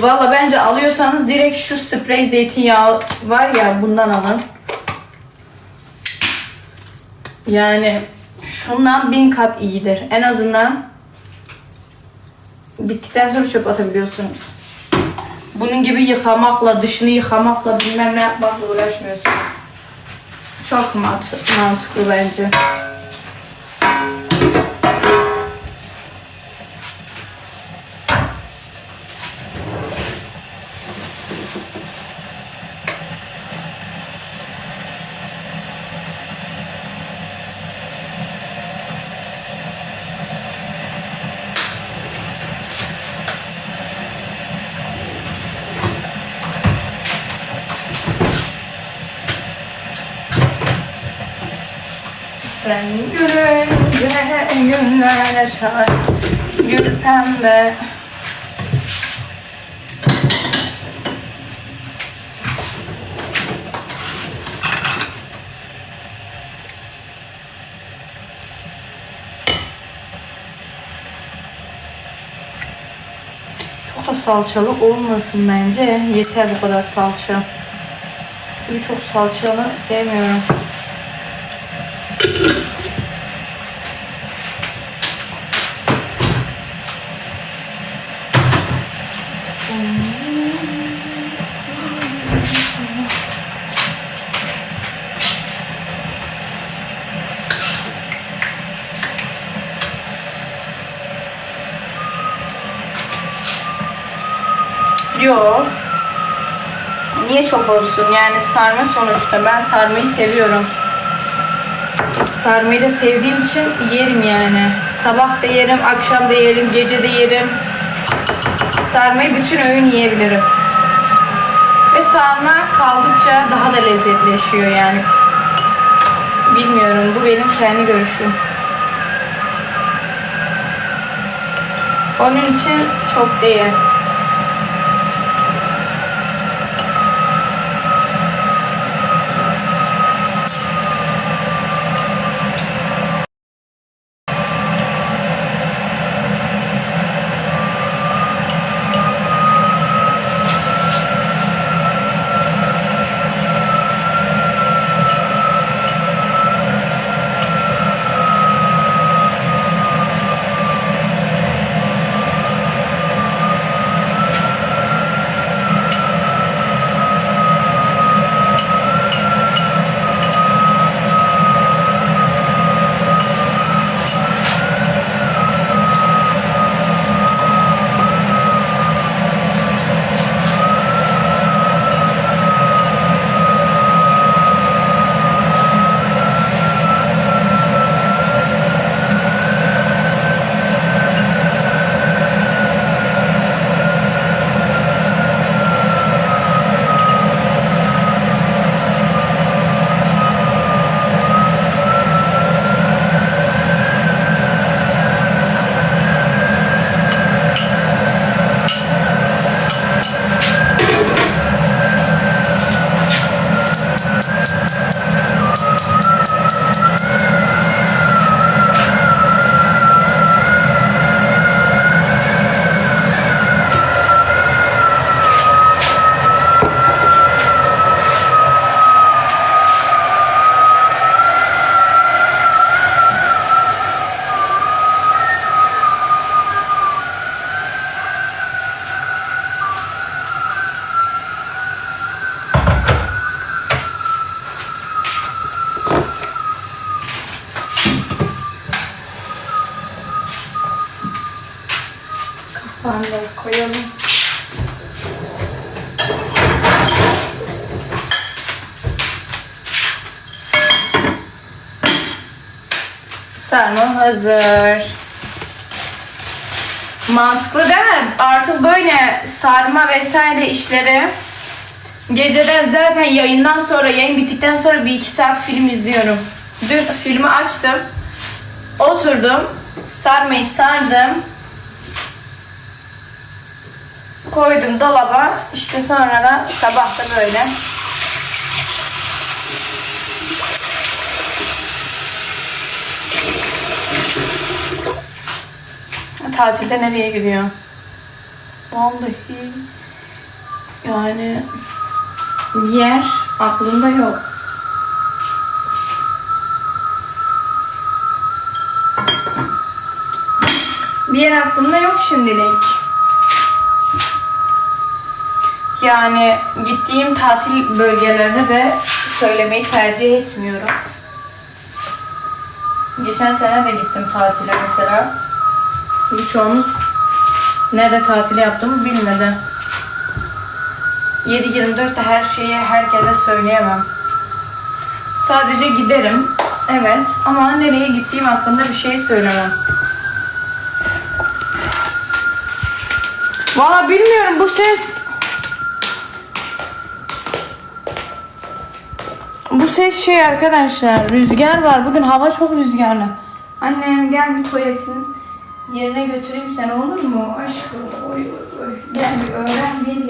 Valla bence alıyorsanız direkt şu sprey zeytinyağı var ya bundan alın. Yani şundan bin kat iyidir. En azından bittikten sonra çöp atabiliyorsunuz. Bunun gibi yıkamakla, dışını yıkamakla, bilmem ne yapmakla uğraşmıyorsunuz. Çok mant- mantıklı bence. Sen gülünce günler açar Gül pembe Çok da salçalı olmasın bence. Yeter bu kadar salça. Çünkü çok salçalı sevmiyorum. Yo. Niye çok olsun? Yani sarma sonuçta. Ben sarmayı seviyorum. Sarmayı da sevdiğim için yerim yani. Sabah da yerim, akşam da yerim, gece de yerim. Sarmayı bütün öğün yiyebilirim. Ve sarma kaldıkça daha da lezzetleşiyor yani. Bilmiyorum. Bu benim kendi görüşüm. Onun için çok değil. Kapağını koyalım. Sarma hazır. Mantıklı değil mi? Artık böyle sarma vesaire işleri geceden zaten yayından sonra, yayın bittikten sonra bir iki saat film izliyorum. Dün filmi açtım. Oturdum. Sarmayı sardım. Koydum dolaba. İşte sonra da sabah da böyle. Tatilde nereye gidiyor? Vallahi Yani yer aklımda yok. Bir yer aklımda yok şimdilik. Yani gittiğim tatil bölgelerine de söylemeyi tercih etmiyorum. Geçen sene de gittim tatile mesela. Birçoğunuz nerede tatil yaptığımı bilmedi. 7-24'te her şeyi herkese söyleyemem. Sadece giderim. Evet ama nereye gittiğim hakkında bir şey söylemem. Valla bilmiyorum bu ses Bu ses şey arkadaşlar rüzgar var bugün hava çok rüzgarlı. Annem gel bir tuvaletin yerine götüreyim seni olur mu? Aşkım oy oy oy. Gel bir öğren bil